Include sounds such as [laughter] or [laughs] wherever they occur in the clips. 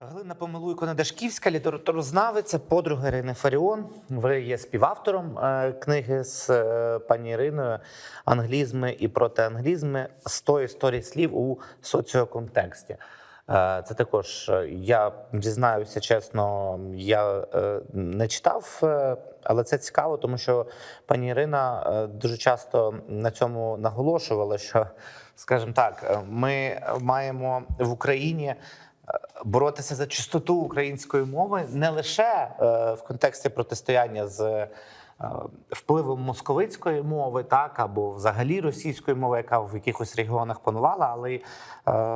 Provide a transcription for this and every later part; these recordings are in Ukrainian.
Галина Помилуйко Недашківська, літературознавиця, подруга Ірини Фаріон. Ви є співавтором е, книги з е, пані Іриною Англізми і протианглізми 100 історій слів у соціоконтексті. Е, Це також я дізнаюся чесно, я не читав, але це цікаво, тому що пані Ірина дуже часто на цьому наголошувала, що, скажімо так, ми маємо в Україні боротися за чистоту української мови не лише е, в контексті протистояння з е, впливом московицької мови, так або взагалі російської мови, яка в якихось регіонах панувала, але й е,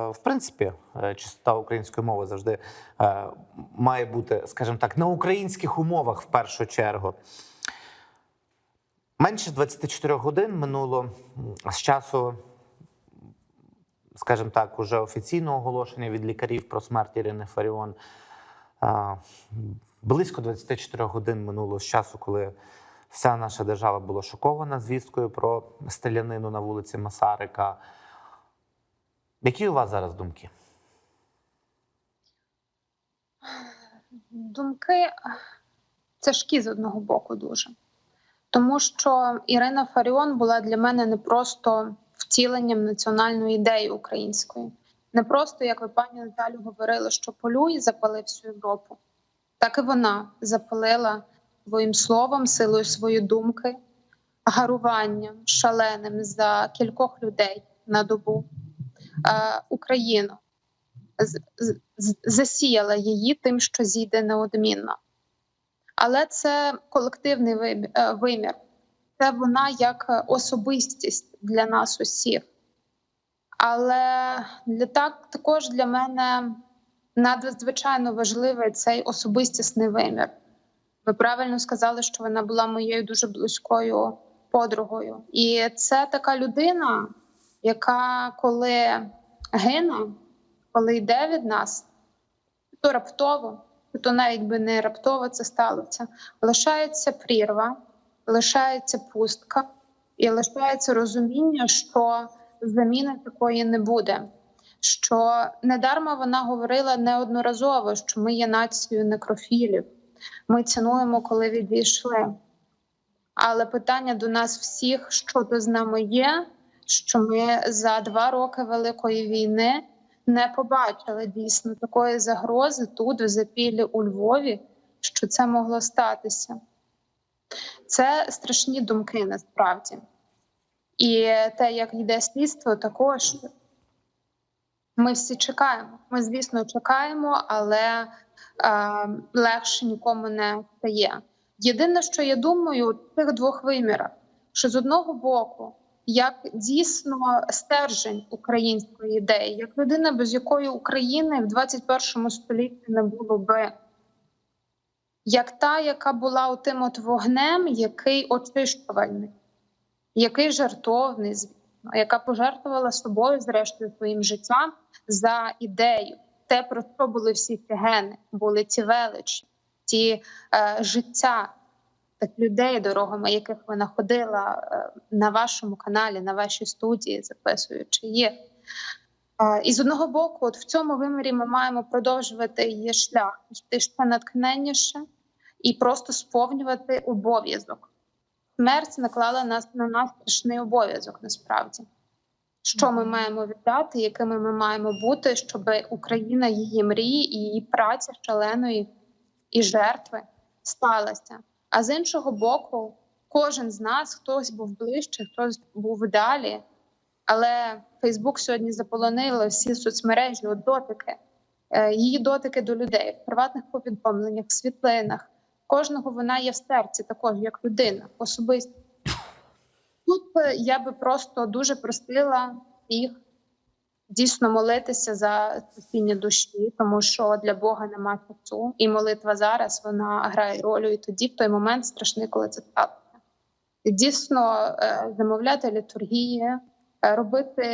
в принципі чистота української мови завжди має бути, скажімо так, на українських умовах в першу чергу. Менше 24 годин минуло з часу скажімо так, уже офіційного оголошення від лікарів про смерть Ірини Фаріон. Близько 24 годин минуло з часу, коли вся наша держава була шокована звісткою про стрілянину на вулиці Масарика. Які у вас зараз думки? Думки тяжкі з одного боку дуже. Тому що Ірина Фаріон була для мене не просто втіленням національної ідеї української, не просто, як ви пані Наталю говорили, що полюй запалив всю Європу. Так і вона запалила своїм словом, силою своєї думки, гаруванням шаленим за кількох людей на добу е, Україну. Засіяла її тим, що зійде неодмінно. Але це колективний е, вимір, це вона як е, особистість для нас усіх. Але для так також для мене надзвичайно важливий цей особистісний вимір. Ви правильно сказали, що вона була моєю дуже близькою подругою. І це така людина, яка коли гине, коли йде від нас, то раптово, то навіть би не раптово це сталося. Лишається прірва, лишається пустка і лишається розуміння, що заміни такої не буде. Що недарма вона говорила неодноразово, що ми є нацією некрофілів. Ми цінуємо, коли відійшли. Але питання до нас всіх, що то з нами є, що ми за два роки Великої війни не побачили дійсно такої загрози тут, в запіллі у Львові, що це могло статися. Це страшні думки насправді. І те, як йде слідство, також ми всі чекаємо. Ми, звісно, чекаємо, але е, легше нікому не стає. Єдине, що я думаю, цих двох вимірах, що з одного боку, як дійсно стержень української ідеї, як людина, без якої України в 21 столітті не було би, як та, яка була тим от вогнем, який очищувальний, який жартовний, звісно, яка пожертвувала собою, зрештою, своїм життям за ідею. Те, про що були всі ці гени, були ці величі, ті е, життя тих людей, дорогами яких вона ходила е, на вашому каналі, на вашій студії, записуючи їх. І з одного боку, от в цьому вимірі ми маємо продовжувати її шлях, йти ще натхненніше і просто сповнювати обов'язок. Смерть наклала нас на нас страшний обов'язок насправді. Що ми маємо віддати, якими ми маємо бути, щоб Україна, її мрії і її праця шаленої і жертви сталася. А з іншого боку, кожен з нас, хтось був ближче, хтось був далі. Але Фейсбук сьогодні заполонили всі соцмережі, от дотики, е, її дотики до людей в приватних повідомленнях, в світлинах. Кожного вона є в серці, також як людина, особисто. Тут я би просто дуже просила їх дійсно молитися за спасіння душі, тому що для Бога нема часу, і молитва зараз вона грає роль і тоді, в той момент страшний, коли це сталося. Дійсно е, замовляти літургії, робити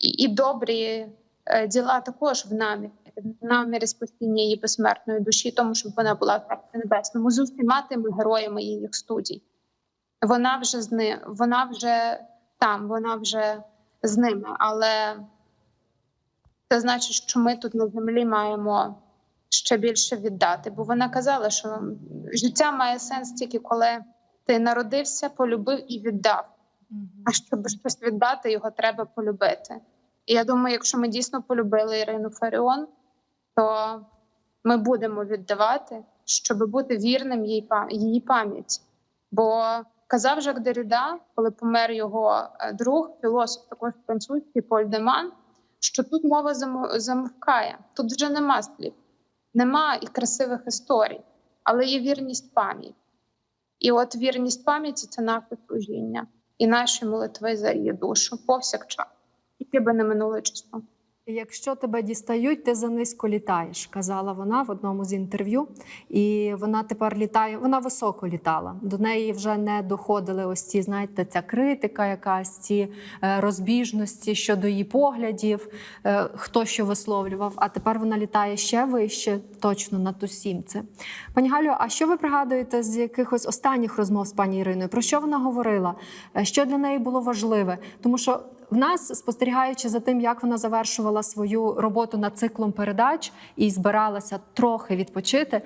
і, добрі е, діла також в намірі, в намірі спасіння її безсмертної душі, тому щоб вона була в Царстві небесному з усіма тими героями її студій. Вона вже з ним, вона вже там, вона вже з ними, але це значить, що ми тут на землі маємо ще більше віддати. Бо вона казала, що життя має сенс тільки коли ти народився, полюбив і віддав. А щоб щось віддати, його треба полюбити. І я думаю, якщо ми дійсно полюбили Ірину Фаріон, то ми будемо віддавати, щоб бути вірним її, пам- її пам'яті. Бо казав Жак Деріда, коли помер його е, друг, філософ також французький Поль Деман, що тут мова замо- замовкає, тут вже нема слів, нема і красивих історій, але є вірність пам'яті. І от вірність пам'яті це наше служіння і наші молитви за її душу повсякчас, які би не минуло часу. Якщо тебе дістають, ти занизько літаєш, казала вона в одному з інтерв'ю. І вона тепер літає, вона високо літала. До неї вже не доходили ось ці, знаєте, ця критика, якась ці е, розбіжності щодо її поглядів, е, хто що висловлював. А тепер вона літає ще вище, точно на ту сімці. Пані Галю, а що ви пригадуєте з якихось останніх розмов з пані Іриною? Про що вона говорила? Е, Що для неї було важливе? Тому що в нас, спостерігаючи за тим, як вона завершувала свою роботу над циклом передач і збиралася трохи відпочити.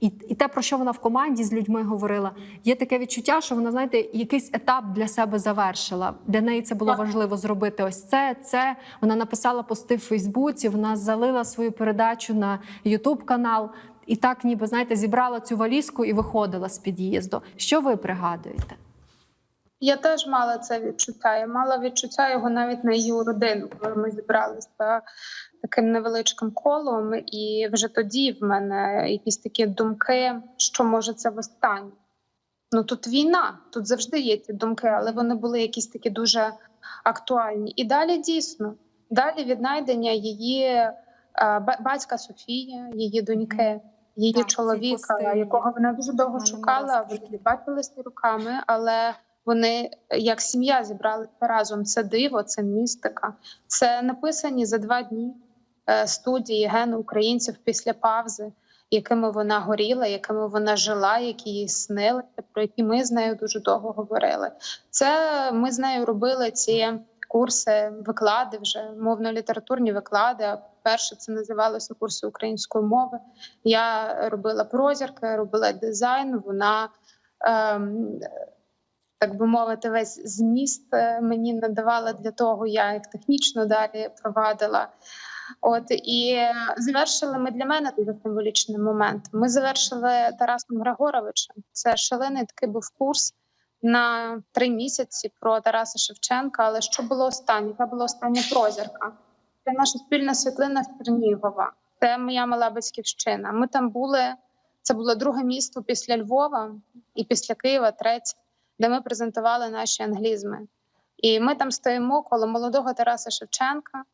І, і те, про що вона в команді з людьми говорила, є таке відчуття, що вона, знаєте, якийсь етап для себе завершила. Для неї це було важливо зробити ось це. Це вона написала пости в Фейсбуці, вона залила свою передачу на Ютуб канал. І так, ніби знаєте, зібрала цю валізку і виходила з під'їзду. Що ви пригадуєте? Я теж мала це відчуття. Я мала відчуття його навіть на її родину, коли ми зібралися таким невеличким колом, і вже тоді в мене якісь такі думки, що може це востаннє. Ну тут війна, тут завжди є ці думки, але вони були якісь такі дуже актуальні. І далі дійсно, далі віднайдення її е, батька Софії, її доньки, її Так, чоловіка, якого вона дуже довго шукала. Вони бачилися руками, але вони як сім'я зібралися разом. Це диво, це містика. Це написані за два дні е, студії гени українців після павзи, якими вона горіла, якими вона жила, які їй снилися, про які ми з нею дуже довго говорили. Це ми з нею робили ці курси, виклади вже мовно-літературні виклади. Перше це називалося курси української мови. Я робила прозірки, робила дизайн. Вона ем, так би мовити, весь зміст е, мені надавала для того, я їх технічно далі провадила. От і завершили ми для мене дуже символічний момент. Ми завершили Тарасом Григоровичем. Це шалений такий був курс на три місяці про Тараса Шевченка. Але що було останнє? Яка була остання прозірка? Це наша спільна світлина з Чернігова. Це моя мала батьківщина. Ми там були. Це було друге місто після Львова і після Києва, третє, де ми презентували наші англізми. І ми там стоїмо коло молодого Тараса Шевченка.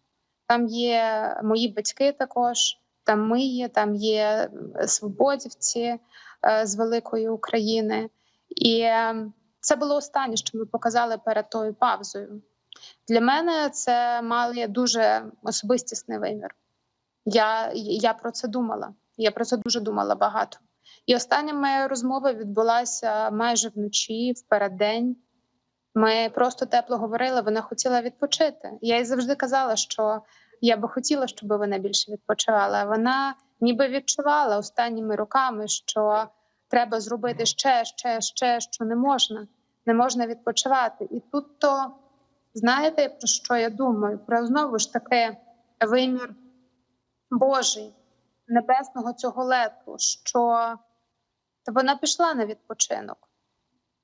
Там є мої батьки також, там ми є, там є е, свободівці е, з великої України. І е, це було останнє, що ми показали перед тою павзою. Для мене це має дуже особистісний вимір. Я, я про це думала. Я про це дуже думала багато. І остання моя розмова відбулася майже вночі, в переддень. Ми просто тепло говорили. Вона хотіла відпочити. Я їй завжди казала, що я би хотіла, щоб вона більше відпочивала. Вона ніби відчувала останніми роками, що треба зробити ще, ще, ще, що не можна, не можна відпочивати. І тут то знаєте про що я думаю? Про знову ж таки вимір Божий, небесного цього лету, що вона пішла на відпочинок.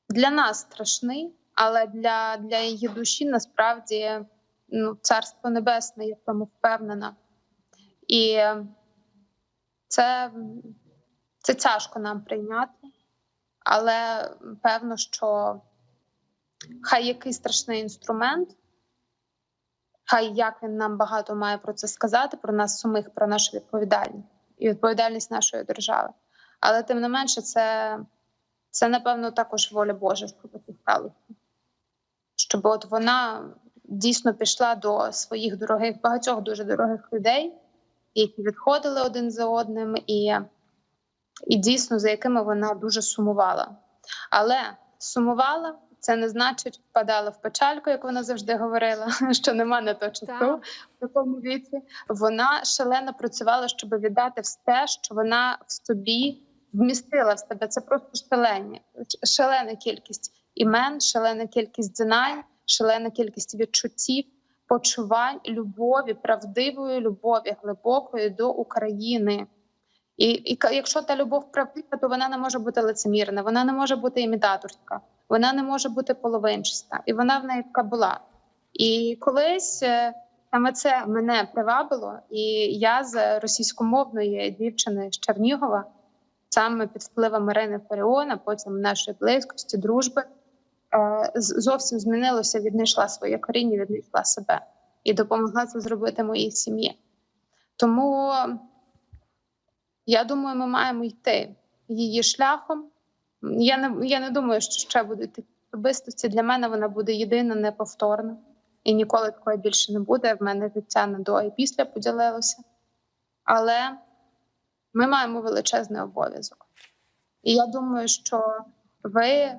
Для нас страшний, але для, для її душі насправді ну, царство небесне, я в тому впевнена. І це, це тяжко нам прийняти, але певно, що хай який страшний інструмент, хай як він нам багато має про це сказати, про нас самих, про нашу відповідальність і відповідальність нашої держави. Але тим не менше, це, це напевно також воля Божа, щоб це сталося. Щоб от вона дійсно пішла до своїх дорогих, багатьох дуже дорогих людей, які відходили один за одним, і, і дійсно за якими вона дуже сумувала. Але сумувала Це не значить впадала в печальку, як вона завжди говорила, [laughs] що нема на то часу Так. в такому віці. Вона шалено працювала, щоб віддати все, що вона в собі вмістила в себе. Це просто шалені, шалена кількість імен, шалена кількість знань, шалена кількість відчуттів, почувань, любові, правдивої любові, глибокої до України. І, і якщо та любов правдива, то вона не може бути лицемірна, вона не може бути імітаторська, вона не може бути половинчаста, і вона в неї така була. І колись е, саме це мене привабило, і я з російськомовної дівчини з Чернігова, саме під впливом Ірини Фаріона, потім нашої близькості, дружби, е, зовсім змінилося, віднайшла своє коріння, віднайшла себе і допомогла це зробити моїй сім'ї. Тому я думаю, ми маємо йти її шляхом. Я не, я не думаю, що ще будуть такі особистості. Для мене вона буде єдина, неповторна. І ніколи такої більше не буде. В мене життя на до і після поділилося. Але ми маємо величезний обов'язок. І я думаю, що ви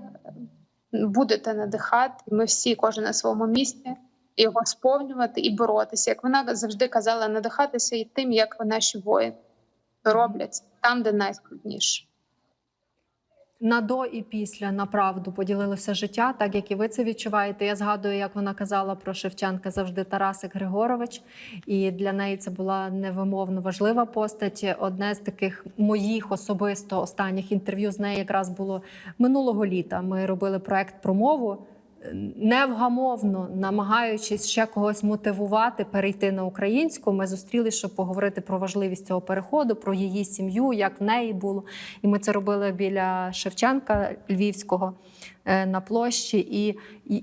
будете надихати, ми всі, кожен на своєму місці, його сповнювати і боротися. Як вона завжди казала, надихатися і тим, як наші воїни роблять там, де найскладніше. На до і після на правду поділилося життя, так як і ви це відчуваєте. Я згадую, як вона казала про Шевченка завжди Тарасик Григорович, і для неї це була невимовно важлива постать. Одне з таких моїх особисто останніх інтерв'ю з нею якраз було минулого літа. Ми робили проект про мову. Невгамовно намагаючись ще когось мотивувати перейти на українську, ми зустрілися, щоб поговорити про важливість цього переходу, про її сім'ю, як в неї було. І ми це робили біля Шевченка Львівського е, на площі. І,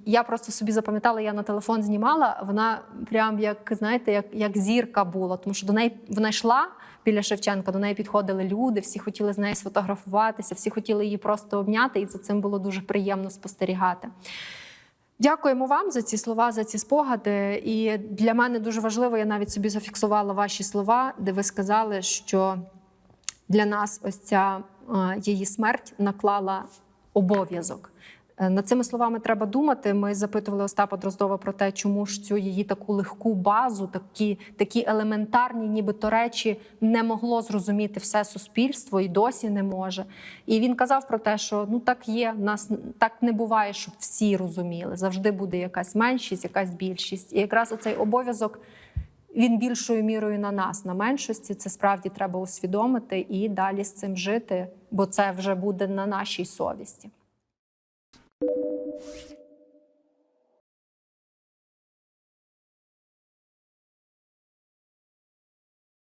я просто собі запам'ятала, я на телефон знімала. Вона прям як знаєте, як, як зірка була, тому що до неї вона йшла. Біля Шевченка до неї підходили люди, всі хотіли з нею сфотографуватися, всі хотіли її просто обняти, і за цим було дуже приємно спостерігати. Дякуємо вам за ці слова, за ці спогади. І для мене дуже важливо, я навіть собі зафіксувала ваші слова, де ви сказали, що для нас ось ця е, її смерть наклала обов'язок. Е, Над цими словами треба думати. Ми запитували Остапа Дроздова про те, чому ж цю її таку легку базу, такі, такі елементарні, нібито речі не могло зрозуміти все суспільство і досі не може. І він казав про те, що ну так є, нас так не буває, щоб всі розуміли. Завжди буде якась меншість, якась більшість. І якраз оцей обов'язок він більшою мірою на нас, на меншості. Це справді треба усвідомити і далі з цим жити, бо це вже буде на нашій совісті. Thank you.